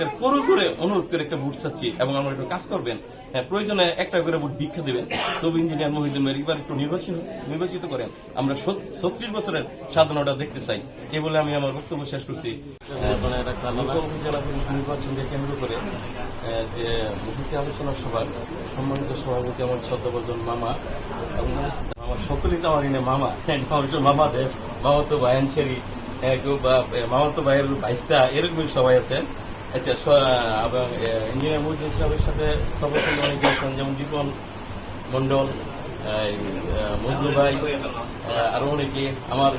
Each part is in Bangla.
একটা করজোরে অনুরোধ করে একটা ভোট চাচ্ছি এবং আমরা একটু কাজ করবেন। হ্যাঁ, প্রয়োজনে একটা করে ভোট ভিক্ষা দিবেন। তবু ইঞ্জিনিয়ার মহিউদ্দিন মেহের এবার একটু নির্বাচন নির্বাচিত করেন। আমরা ছত্রিশ বছরের সাধনাটা দেখতে চাই। এই বলে আমি আমার বক্তব্য শেষ করছি। উপজেলা নির্বাচনকে কেন্দ্র করে যে মুখী আলোচনা সভা সম্মানিত সভাপতি আমার শ্রদ্ধাবর্জন মামা এবং আমার সকলেই তো আমার এনে মামা। হ্যাঁ, মামা দেশ মামা তো কেউ বা মামা তো ভাইয়ের বাইশটা এরকমই সবাই আছেন। আচ্ছা এবং ইঞ্জিনিয়ার মহিউদ্দিন সাহেবের সাথে সবার সঙ্গে অনেকে আছেন যেমন দীপন মন্ডল মজনু ভাই আহ, আরও অনেকে আমার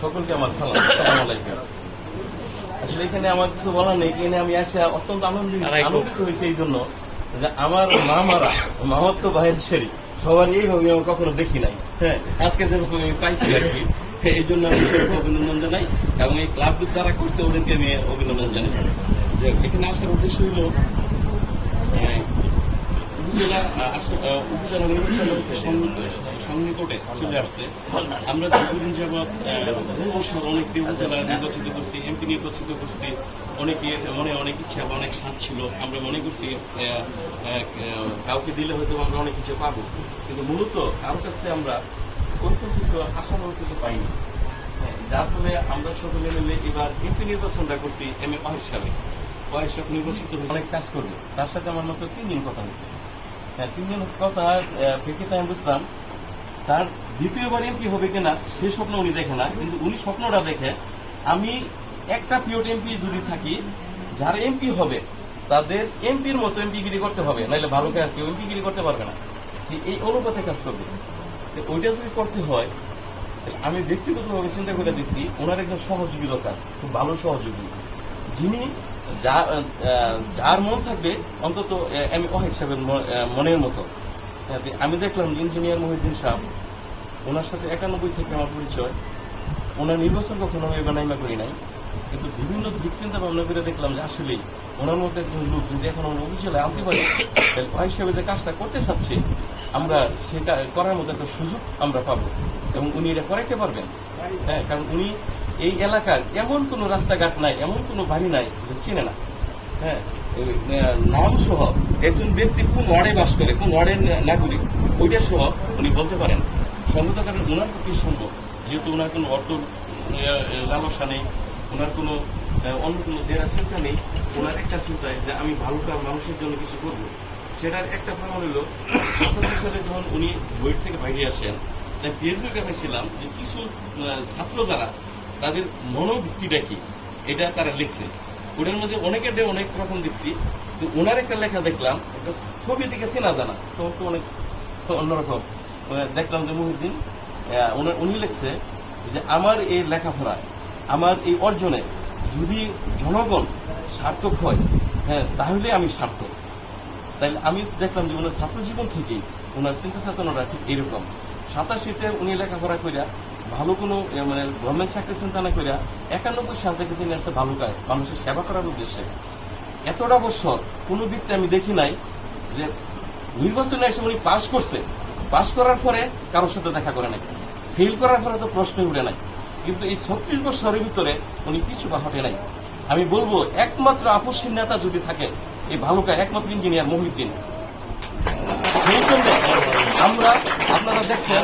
সকলকে আমার সালাম আলাইকুম। আসলে এখানে আমার কিছু বলার নেই এখানে আমি আসে অত্যন্ত আনন্দিত আনন্দিত হয়েছে এই জন্য যে আমার মামারা তো ভাইয়ের ছেড়ি সবার এইভাবে আমি কখনো দেখি নাই। হ্যাঁ আজকে যেরকম আমি পাইছি আর কি এই জন্য আমি অভিনন্দন জানাই এবং এই ক্লাব যারা করছে ওদেরকে আমি অভিনন্দন জানাই। এখানে আসার উদ্দেশ্য হলো উপজেলা আমরা নির্বাচিত করছি এমপি করছি। মনে অনেক ইচ্ছা অনেক ছিল। আমরা মনে করছি কাউকে দিলে হয়তো আমরা অনেক কিছু পাবো। কিন্তু মূলত কারও কাছ থেকে আমরা অন্য কিছু আশানুরূপ কিছু পাইনি। হ্যাঁ, যার ফলে আমরা সকলে মিলে এবার এমপি নির্বাচনটা করছি এম এ হিসাবে পয়সা নির্বাচিত অনেক কাজ করবে তার সাথে আমার মতো তিন কথা হয়েছে। হ্যাঁ তিন দিন কথা প্রেক্ষিতে আমি বুঝলাম। তার দ্বিতীয়বার এমপি হবে কিনা, সে স্বপ্ন উনি দেখে না। কিন্তু উনি স্বপ্নটা দেখে, আমি একটা পিওট এমপি যদি থাকি, যারা এমপি হবে, তাদের এমপির মতো এমপিগিরি করতে হবে। নাহলে ভালো আর কেউ এমপিগিরি করতে পারবে না। সে এই অনুপাতে কাজ করবে। ওইটা যদি করতে হয় আমি ব্যক্তিগতভাবে চিন্তা করে দেখছি, ওনার একজন সহযোগী দরকার, খুব ভালো সহযোগী। যিনি যা- আহ, যার মন থাকবে অন্তত আমি অহেদ সাহেবের মনের মতো। আমি দেখলাম ইঞ্জিনিয়ার মহিউদ্দিন সাহেব ওনার সাথে একানব্বই থেকে আমার পরিচয়। ওনার নির্বাচন কখনো আমি বানাইমা করি নাই। কিন্তু বিভিন্ন দিক চিন্তা ভাবনা করে দেখলাম যে আসলেই ওনার মতো একজন লোক যদি এখন আমরা অভিযোগে আনতে পারি তাহলে হিসেবে যে কাজটা করতে চাচ্ছে আমরা সেটা করার মতো একটা সুযোগ আমরা পাবো। এবং উনি এটা করাইতে পারবেন। হ্যাঁ কারণ উনি এই এলাকার এমন কোনো রাস্তাঘাট নাই, এমন কোনো বাড়ি নাই চিনে না। হ্যাঁ নাম সহ একজন ব্যক্তি কোন ওয়ার্ডে বাস করে, কোন ওয়ার্ডের নাগরিক, ওইটা সহ উনি বলতে পারেন। সঙ্গত কারণ ওনার পক্ষে সম্ভব, যেহেতু ওনার কোনো অর্থ লালসা নেই ওনার কোনো অন্য কোনো দেড়া চিন্তা নেই। ওনার একটা চিন্তায় যে আমি ভালো কাজ মানুষের জন্য কিছু করব। সেটার একটা প্রমাণ হলো, সাতাশি সালে যখন উনি বইয়ের থেকে বাইরে আসেন, তাই পিএইচডির কাছে ছিলাম যে কিছু ছাত্র যারা তাদের মনোবৃত্তিটা কি? এটা তারা লিখছে। ওটার মধ্যে অনেকের অনেক রকম দেখছি তো ওনার একটা লেখা দেখলাম একটা ছবি থেকে চেনা জানা। তো অনেক অন্যরকম। দেখলাম যে মহিউদ্দিন উনি লিখছে যে, আমার এই লেখাপড়ায় আমার এই অর্জনে যদি জনগণ সার্থক হয় হ্যাঁ তাহলে আমি সার্থক। তাইলে আমি দেখলাম যে ওনার ছাত্র জীবন থেকেই ওনার চিন্তা চেতনাটা ঠিক এরকম সাতাশিতে উনি লেখাপড়া করিয়া ভালো কোনো মানে গভর্নমেন্ট চাকরি চিন্তা না করিয়া একানব্বই সাল থেকে তিনি আসছে ভালো মানুষের সেবা করার উদ্দেশ্যে। এতটা বছর কোনো দিকটা আমি দেখি নাই যে নির্বাচনে এসে উনি পাশ করছে। পাশ করার পরে কারোর সাথে দেখা করে নাই। ফেল করার পরে তো প্রশ্নই উঠে নাই। কিন্তু এই ছত্রিশ বছরের ভিতরে উনি কিছু বা হটে নাই। আমি বলব, একমাত্র আপসীর নেতা যদি থাকে এই ভালুকা একমাত্র ইঞ্জিনিয়ার মহিউদ্দিন। সেই আমরা, আপনারা দেখছেন,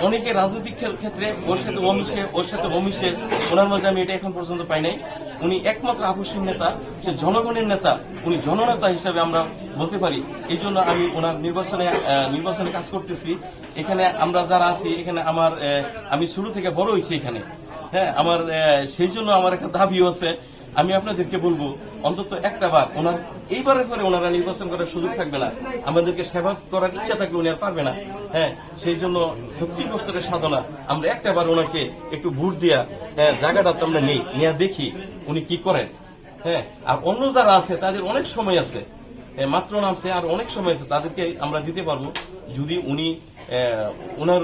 অনেকে রাজনৈতিক ক্ষে- ক্ষেত্রে ওর সাথে অমিশে, ওর সাথে অমিশে, ওনার মাঝে আমি এটা এখন পর্যন্ত পাই নাই। উনি একমাত্র আপসীর নেতা, সে জনগণের নেতা, উনি জননেতা হিসাবে আমরা বলতে পারি। এই জন্য আমি ওনার নির্বাচনে নির্বাচনে কাজ করতেছি। এখানে আমরা যারা আছি, এখানে আমার আমি শুরু থেকে বড় হয়েছি এখানে। হ্যাঁ আমার সেই জন্য আমার একটা দাবিও আছে। আমি আপনাদেরকে বলব অন্তত একটা বার ওনার এইবারের পরে ওনারা নির্বাচন করার সুযোগ থাকবে না। আমাদেরকে সেবা করার ইচ্ছা থাকলে উনি আর পারবে না। হ্যাঁ সেই জন্য ছত্রিশ বছরের সাধনা আমরা একটা বার ওনাকে একটু ভোট দিয়া হ্যাঁ, জায়গাটা তো আমরা নেই নিয়ে দেখি উনি কি করেন। হ্যাঁ আর অন্য যারা আছে তাদের অনেক সময় আছে। মাত্র নামছে আর অনেক সময় আছে তাদেরকে আমরা দিতে পারব। যদি উনি ওনার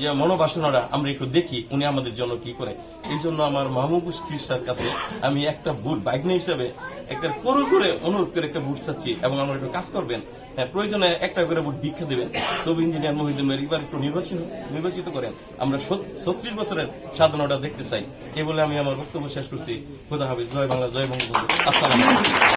যে মনোবাসনাটা আমরা একটু দেখি উনি আমাদের জন্য কি করে। এই জন্য আমার মাহমুব স্ত্রীর কাছে আমি একটা বুট বাইকনি হিসাবে একটা পুরো জোরে অনুরোধ করে একটা বুট চাচ্ছি এবং আমরা একটু কাজ করবেন। হ্যাঁ, প্রয়োজনে একটা করে বুট ভিক্ষা দেবেন। তবু ইঞ্জিনিয়ার মহিউদ্দিন মেহের এবার একটু নির্বাচন নির্বাচিত করেন। আমরা ছত্রিশ বছরের সাধনাটা দেখতে চাই। এ বলে আমি আমার বক্তব্য শেষ করছি। খোদা হাফিজ। জয় বাংলা জয় বঙ্গবন্ধু। আসসালাম